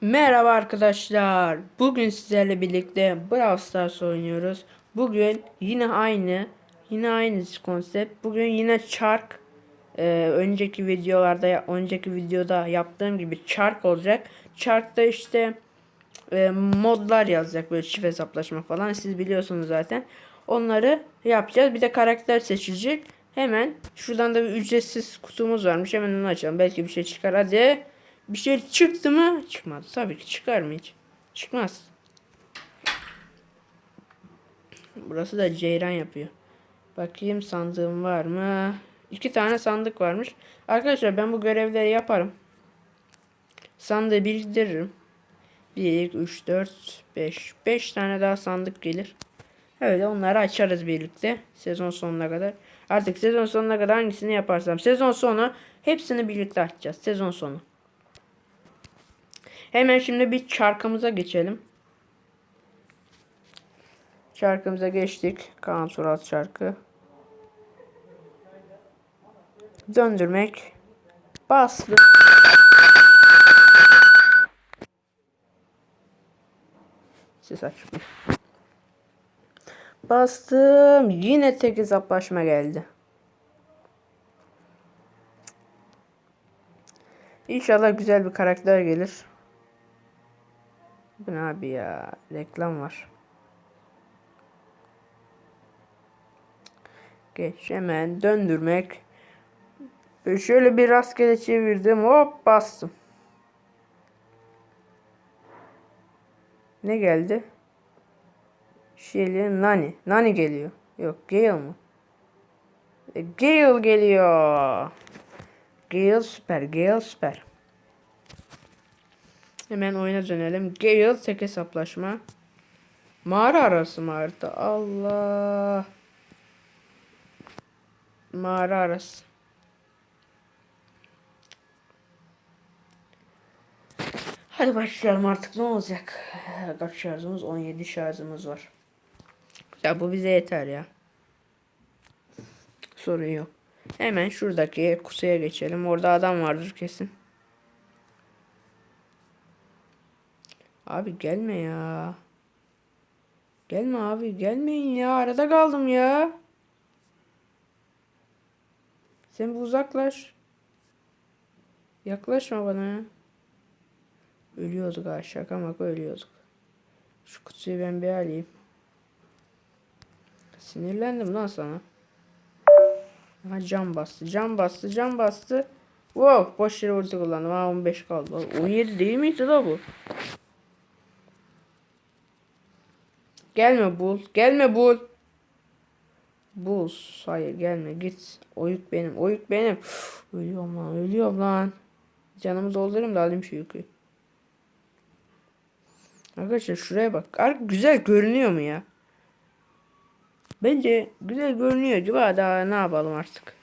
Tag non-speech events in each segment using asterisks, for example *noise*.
Merhaba arkadaşlar. Bugün sizlerle birlikte Brawl Stars oynuyoruz. Bugün yine aynı, yine aynı konsept. Bugün yine çark. Ee, önceki videolarda, önceki videoda yaptığım gibi çark olacak. Çarkta işte e, modlar yazacak böyle çift hesaplaşma falan. Siz biliyorsunuz zaten. Onları yapacağız. Bir de karakter seçilecek. Hemen şuradan da bir ücretsiz kutumuz varmış. Hemen onu açalım. Belki bir şey çıkar. Hadi. Bir şey çıktı mı? Çıkmadı. Tabii ki çıkar mı hiç? Çıkmaz. Burası da ceyran yapıyor. Bakayım sandığım var mı? İki tane sandık varmış. Arkadaşlar ben bu görevleri yaparım. Sandığı biriktiririm. 1, 2, 3, 4, 5. 5 tane daha sandık gelir. Öyle onları açarız birlikte. Sezon sonuna kadar. Artık sezon sonuna kadar hangisini yaparsam. Sezon sonu hepsini birlikte açacağız. Sezon sonu. Hemen şimdi bir çarkımıza geçelim. Çarkımıza geçtik. Kaan Surat çarkı. Döndürmek. Bastı. Ses açmış. Bastım. Yine tek hesaplaşma geldi. İnşallah güzel bir karakter gelir. Ne abi ya? Reklam var. Geç hemen döndürmek. Şöyle bir rastgele çevirdim. Hop bastım. Ne geldi? Şeyli Nani. Nani geliyor. Yok Gale mı? E, Gale geliyor. Gale süper. Gale süper. Hemen oyuna dönelim. Gale tek hesaplaşma. Mağara arası mı harita? Allah. Mağara arası. Hadi başlayalım artık ne olacak? Kaç şarjımız? 17 şarjımız var. Ya bu bize yeter ya. Sorun yok. Hemen şuradaki kutuya geçelim. Orada adam vardır kesin. Abi gelme ya. Gelme abi gelmeyin ya. Arada kaldım ya. Sen bir uzaklaş. Yaklaşma bana. Ölüyorduk ha şaka maka ölüyorduk. Şu kutuyu ben bir alayım. Sinirlendim lan sana. Ha cam bastı cam bastı cam bastı. Wow boş yere ulti kullandım. Ha 15 kaldı. 17 değil miydi da bu? Gelme bul. Gelme bul. Bul. Hayır gelme git. Oyuk benim. Oyuk benim. Uf, *gasps* ölüyorum lan. Ölüyorum lan. Canımı doldurayım da alayım şu yükü. Arkadaşlar şuraya bak. Artık güzel görünüyor mu ya? Bence güzel görünüyor. Acaba daha ne yapalım artık?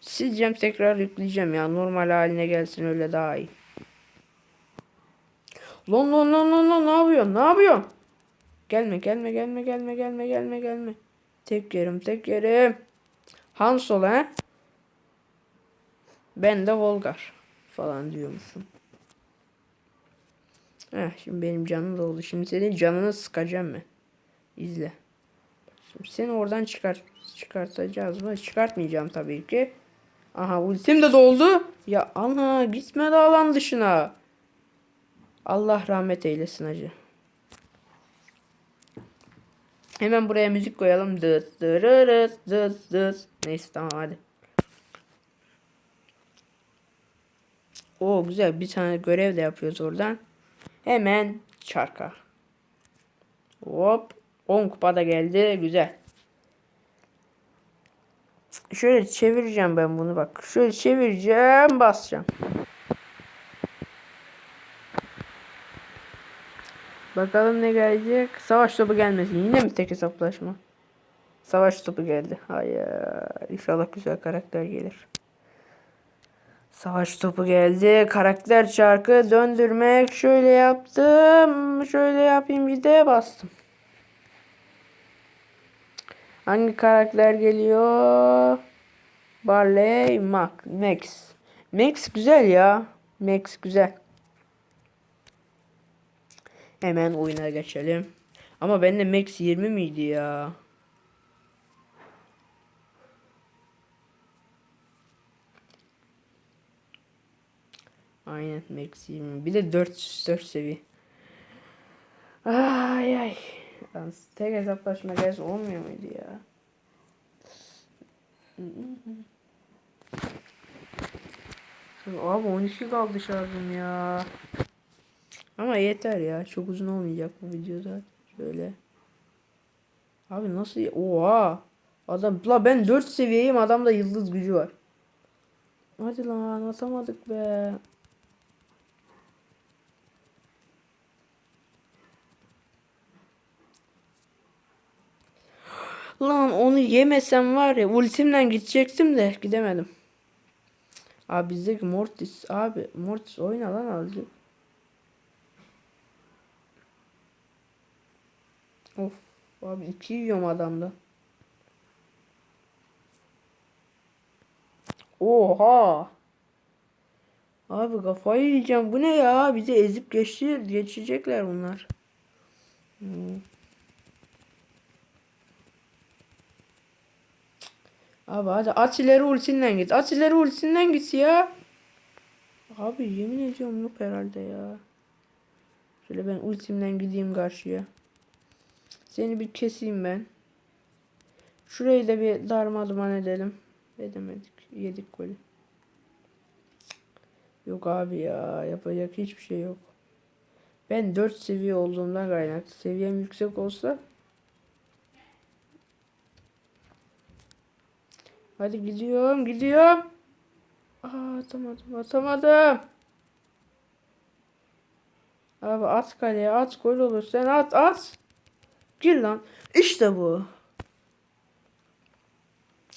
Sileceğim tekrar yükleyeceğim ya. Normal haline gelsin öyle daha iyi. Lan lan lan lan lan ne yapıyorsun? Ne yapıyorsun? Gelme gelme gelme gelme gelme gelme gelme. Tek yerim tek yerim. Han Solo he? Ben de Volgar falan diyormuşum. Heh, şimdi benim canım doldu. Şimdi senin canını sıkacağım ben. İzle. Şimdi seni oradan çıkart çıkartacağız mı? Çıkartmayacağım tabii ki. Aha ultim de doldu. Ya ana gitme de alan dışına. Allah rahmet eylesin acı. Hemen buraya müzik koyalım. Dıt dırırıt dıt dıt. Neyse tamam hadi. O güzel bir tane görev de yapıyoruz oradan. Hemen çarka. Hop. 10 kupa da geldi. Güzel. Şöyle çevireceğim ben bunu bak. Şöyle çevireceğim basacağım. Bakalım ne gelecek. Savaş topu gelmesin. Yine mi tek hesaplaşma? Savaş topu geldi. Hayır. İnşallah güzel karakter gelir. Savaş topu geldi. Karakter çarkı döndürmek. Şöyle yaptım. Şöyle yapayım bir de bastım. Hangi karakter geliyor? Barley, Mac, Max. Max güzel ya. Max güzel. Hemen oyuna geçelim. Ama bende max 20 miydi ya? Aynen max 20. Bir de 4 4 seviye. Ay ay. Lan tek hesaplaşma gelse olmuyor muydu ya? Abi 12 kaldı şarjım ya. Ama yeter ya. Çok uzun olmayacak bu video zaten. Şöyle. Abi nasıl? Oha. Adam la ben 4 seviyeyim adamda yıldız gücü var. Hadi lan atamadık be. Lan onu yemesem var ya ultimden gidecektim de gidemedim. Abi bizdeki Mortis abi Mortis oyna lan azıcık. Of abi iki yiyorum adamda. Oha. Abi kafayı yiyeceğim. Bu ne ya? Bizi ezip geçti, geçecekler bunlar. Hmm. Abi hadi at ileri ultinden git. At ileri ultinden git ya. Abi yemin ediyorum yok herhalde ya. Şöyle ben ultimden gideyim karşıya. Seni bir keseyim ben. Şurayı da bir darmaduman edelim. Edemedik. Yedik golü. Yok abi ya. Yapacak hiçbir şey yok. Ben 4 seviye olduğumdan kaynaklı. Seviyem yüksek olsa Hadi gidiyorum gidiyorum. Aa, atamadım atamadım. Abi at kaleye at gol olur sen at at. Gir lan. İşte bu.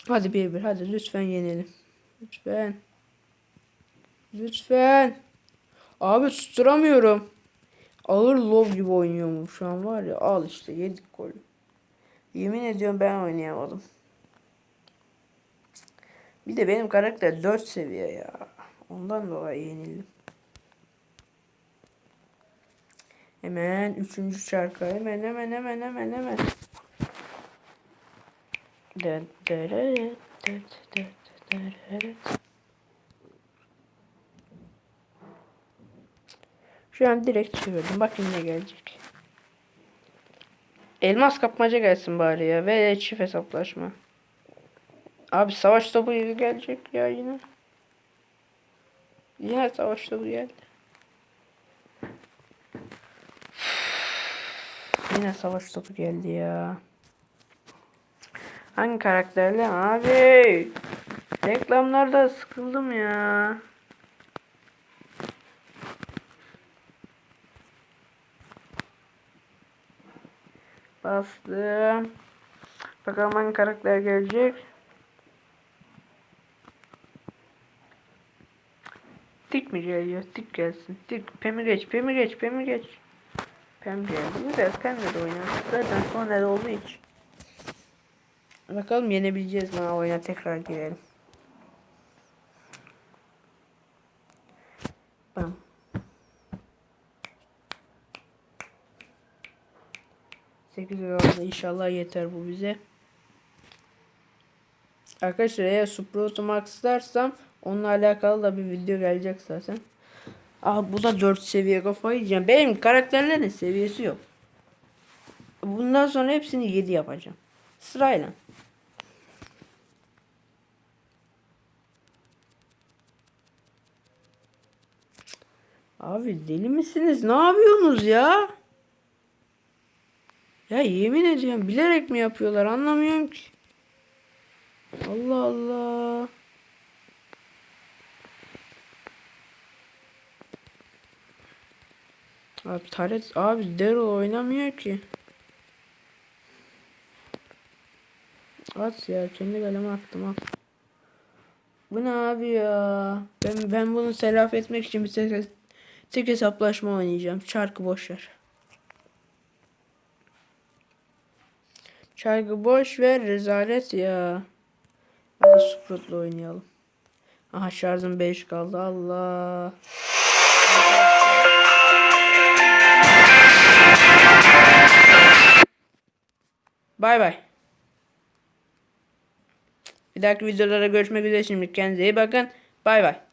Hadi bir bir hadi lütfen yenelim. Lütfen. Lütfen. Abi tuturamıyorum. Ağır lov gibi oynuyorum şu an var ya. Al işte yedik golü. Yemin ediyorum ben oynayamadım. Bir de benim karakter 4 seviye ya. Ondan dolayı yenildim. Hemen üçüncü şarkı. Hemen hemen hemen hemen hemen. Şu an direkt çevirdim. Bakın ne gelecek. Elmas kapmaca gelsin bari ya. Ve çift hesaplaşma. Abi savaş topu gelecek ya yine. Yine savaş topu geldi. Yine savaş topu geldi ya. Hangi karakterle? Abi. Reklamlarda sıkıldım ya. Bastım. Bakalım hangi karakter gelecek. Tik mi geliyor? Tik gelsin. Tik. Pemi geç. Pemi geç. Pemi geç. Pem geldi. Güzel. Pem'le de oynar. Zaten sonra da olduğu için. Bakalım yenebileceğiz mi oyuna tekrar girelim. Bam. Sekiz oldu. İnşallah yeter bu bize. Arkadaşlar eğer Sprout'u maxlarsam onunla alakalı da bir video gelecek zaten. Aa bu da 4 seviye kafayı yiyeceğim. Benim karakterlerin seviyesi yok. Bundan sonra hepsini 7 yapacağım. Sırayla. Abi deli misiniz? Ne yapıyorsunuz ya? Ya yemin ediyorum bilerek mi yapıyorlar anlamıyorum ki. Allah Allah. Abi Taret abi Daryl oynamıyor ki. At ya kendi kaleme attım at. Bu ne abi ya? Ben ben bunu telafi etmek için bir tek, tek hesaplaşma oynayacağım. Çarkı boş ver. Çarkı boş ver rezalet ya. Hadi Sprout'la oynayalım. Aha şarjım 5 kaldı Allah. Bay bay. Bir dahaki videolara görüşmek üzere şimdi. Kendinize iyi bakın. Bay bay.